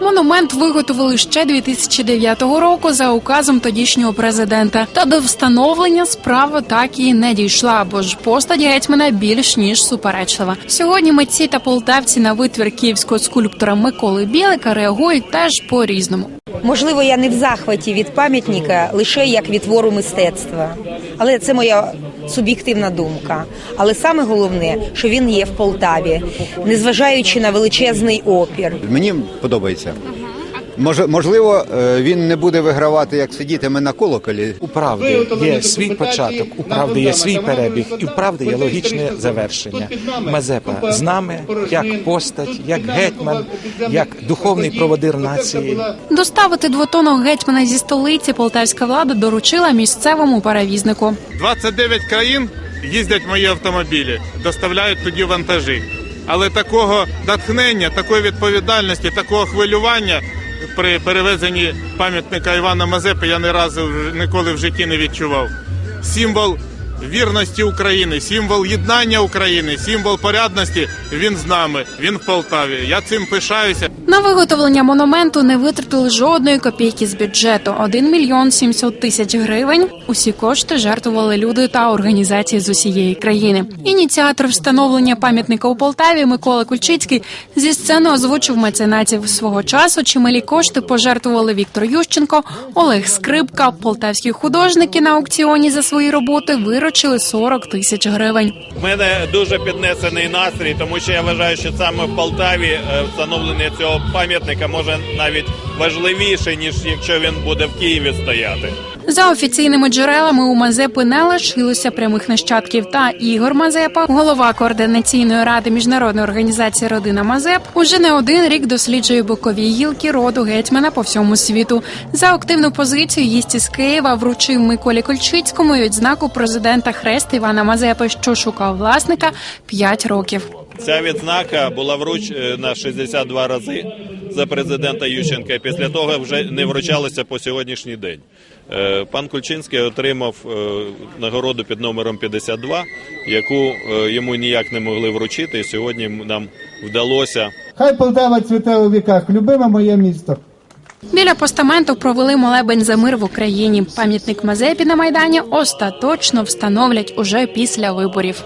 Монумент виготовили ще 2009 року за указом тодішнього президента. Та до встановлення справа так і не дійшла, бо ж постать гетьмана більш ніж суперечлива. Сьогодні митці та полтавці на витвір київського скульптора Миколи Білика реагують теж по різному. Можливо, я не в захваті від пам'ятника лише як від твору мистецтва, але це моя суб'єктивна думка. Але саме головне, що він є в Полтаві, незважаючи на величезний опір. Мені подобається. Може, можливо, е, він не буде вигравати, як сидітиме на колоколі. У правди є свій початок, у правди є свій перебіг, і в правди є логічне завершення. Мазепа з нами як постать, як гетьман, як духовний проводир нації. Доставити двотонного гетьмана зі столиці полтавська влада доручила місцевому перевізнику. 29 країн їздять мої автомобілі, доставляють тоді вантажі. Але такого натхнення, такої відповідальності, такого хвилювання при перевезенні пам'ятника Івана Мазепи я не разу ніколи в житті не відчував. Символ вірності України, символ єднання України, символ порядності. Він з нами, він в Полтаві. Я цим пишаюся. На виготовлення монументу не витратили жодної копійки з бюджету 1 мільйон 700 тисяч гривень. Усі кошти жертвували люди та організації з усієї країни. Ініціатор встановлення пам'ятника у Полтаві Микола Кульчицький зі сцени озвучив меценатів свого часу. Чималі кошти пожертвували Віктор Ющенко, Олег Скрипка. Полтавські художники на аукціоні за свої роботи виручили 40 тисяч гривень. В мене дуже піднесений настрій, тому що я вважаю, що саме в Полтаві е, встановлення цього пам'ятника може навіть важливіше, ніж якщо він буде в Києві стояти. За офіційними джерелами у Мазепи не лишилося прямих нащадків. Та Ігор Мазепа, голова координаційної ради міжнародної організації Родина Мазеп, уже не один рік досліджує бокові гілки роду гетьмана по всьому світу. За активну позицію гість із Києва вручив Миколі Кольчицькому відзнаку президента Хрест Івана Мазепи, що шукав власника 5 років. Ця відзнака була вручена 62 рази за президента Ющенка. і Після того вже не вручалася по сьогоднішній день. Е, Пан Кульчинський отримав е, нагороду під номером 52, яку е, йому ніяк не могли вручити. І сьогодні нам вдалося Хай Полтава цвіте у віках, любиме моє місто. Біля постаменту провели молебень за мир в Україні. Пам'ятник Мазепі на майдані остаточно встановлять уже після виборів.